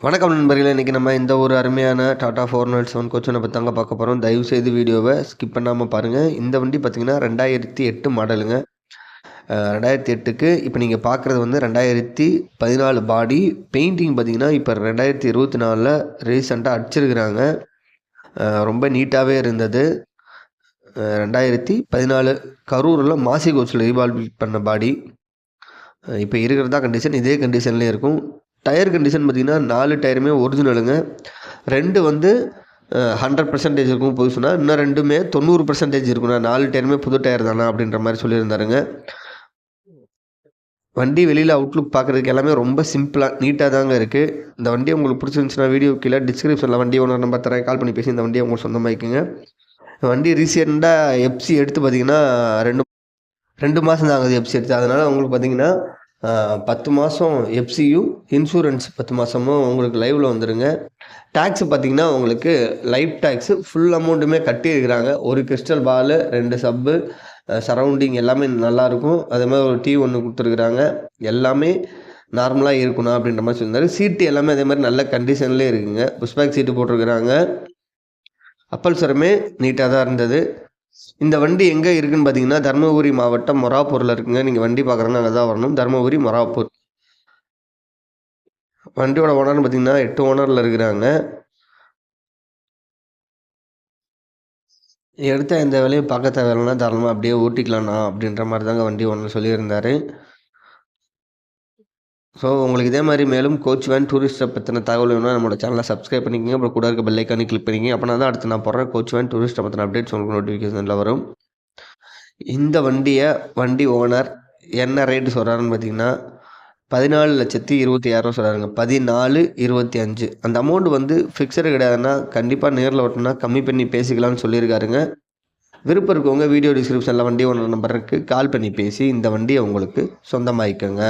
வணக்கம் நண்பர்களே இன்றைக்கி நம்ம இந்த ஒரு அருமையான டாடா ஃபோர் நாட் செவன் கோச்சனை பற்றி தாங்க பார்க்க போகிறோம் தயவுசெய்து வீடியோவை ஸ்கிப் பண்ணாமல் பாருங்கள் இந்த வண்டி பார்த்திங்கன்னா ரெண்டாயிரத்தி எட்டு மாடலுங்க ரெண்டாயிரத்தி எட்டுக்கு இப்போ நீங்கள் பார்க்குறது வந்து ரெண்டாயிரத்தி பதினாலு பாடி பெயிண்டிங் பார்த்திங்கன்னா இப்போ ரெண்டாயிரத்தி இருபத்தி நாலில் ரீசெண்டாக அடிச்சிருக்கிறாங்க. ரொம்ப நீட்டாகவே இருந்தது. ரெண்டாயிரத்தி பதினாலு கரூரில் மாசி கோச்சில் ரீவால்வ் பண்ண பாடி இப்போ இருக்கிறதா கண்டிஷன் இதே கண்டிஷன்லேயே இருக்கும். டயர் கண்டிஷன் பார்த்திங்கன்னா நாலு டயருமே ஒரிஜினலுங்க. ரெண்டு வந்து ஹண்ட்ரட் பர்சன்டேஜ் இருக்கும் புதுசுனா இன்னும் ரெண்டுமே தொண்ணூறு பர்சன்டேஜ் இருக்குண்ணா நாலு டயருமே புது டயர் தானா அப்படின்ற மாதிரி சொல்லியிருந்தாருங்க. வண்டி வெளியில் அவுட்லுக் பார்க்குறதுக்கு எல்லாமே ரொம்ப சிம்பிளாக நீட்டாக தாங்க இருக்குது இந்த வண்டி உங்களுக்கு பிடிச்சிருந்துச்சுன்னா வீடியோ கீழே டிஸ்கிரிப்ஷனில் வண்டி ஓனர் நம்பர் தரேன் கால் பண்ணி பேசி இந்த வண்டியை உங்களுக்கு சொந்தமாக்கிங்க வண்டி ரீசெண்டாக எஃப்சி எடுத்து பார்த்தீங்கன்னா ரெண்டு ரெண்டு மாதம் தான் ஆகுது எஃப்சி எடுத்து. அதனால் உங்களுக்கு பார்த்தீங்கன்னா பத்து மாதம் எஃப்சியும் இன்சூரன்ஸ் பத்து மாதமும் உங்களுக்கு லைவில் வந்துடுங்க டேக்ஸ் பார்த்தீங்கன்னா உங்களுக்கு லைஃப் டேக்ஸு ஃபுல் அமௌண்ட்டுமே கட்டியிருக்கிறாங்க. ஒரு கிறிஸ்டல் பாலு ரெண்டு சப்பு சரௌண்டிங் எல்லாமே நல்லாயிருக்கும் அதே மாதிரி ஒரு டீ ஒன்று கொடுத்துருக்குறாங்க. எல்லாமே நார்மலாக இருக்கணும் அப்படின்ற மாதிரி சொல்லியிருந்தாரு. சீட்டு எல்லாமே அதே மாதிரி நல்ல கண்டிஷன்லேயே இருக்குங்க. புஷ்பேக் சீட்டு போட்டிருக்கிறாங்க. அப்பல்சரமே நீட்டாக தான் இருந்தது. இந்த வண்டி எங்கே இருக்குன்னு பார்த்தீங்கன்னா தருமபுரி மாவட்டம் மொராப்பூரில் இருக்குங்க. நீங்கள் வண்டி பார்க்குறேன்னா அங்கே தான் வரணும். தருமபுரி மொராப்பூர். வண்டியோட ஓனர்னு பார்த்தீங்கன்னா எட்டு ஓனரில் இருக்கிறாங்க. எடுத்த எந்த வேலையும் பார்க்க தேவையில்லைனா தாராளமாக அப்படியே ஓட்டிக்கலாம்ண்ணா அப்படின்ற மாதிரி தாங்க வண்டி ஓனர் சொல்லியிருந்தார். ஸோ உங்களுக்கு இதே மாதிரி மேலும் கோச் வேன் டூரிஸ்ட்டை பற்றின தகவல் வேணும்னா நம்மளோட சேனலை சப்ஸ்கிரைப் பண்ணிக்கங்க. அப்புறம் கூட இருக்க பெல்லைக்கானே கிளிக் பண்ணிக்கங்க. அப்படின்னா தான் அடுத்து நான் போடுற கோச் வேன் டூரிஸ்ட்டை பற்றின அப்டேட்ஸ் உங்களுக்கு நோட்டிஃபிகேஷனில் வரும். இந்த வண்டியை வண்டி ஓனர் என்ன ரேட்டு சொல்கிறாருன்னு பார்த்தீங்கன்னா பதினாலு லட்சத்தி இருபத்தி ஆயிரம் சொல்கிறாருங்க பதினாலு இருபத்தி அஞ்சு. அந்த அமௌண்ட் வந்து ஃபிக்ஸடு கிடையாதுன்னா கண்டிப்பாக நேரில் ஓட்டினா கம்மி பண்ணி பேசிக்கலாம்னு சொல்லியிருக்காருங்க. விருப்பம் இருக்கவங்க வீடியோ டிஸ்கிரிப்ஷனில் வண்டி ஓனர் நம்பருக்கு கால் பண்ணி பேசி இந்த வண்டியை உங்களுக்கு சொந்தமாக்கிக்கோங்க.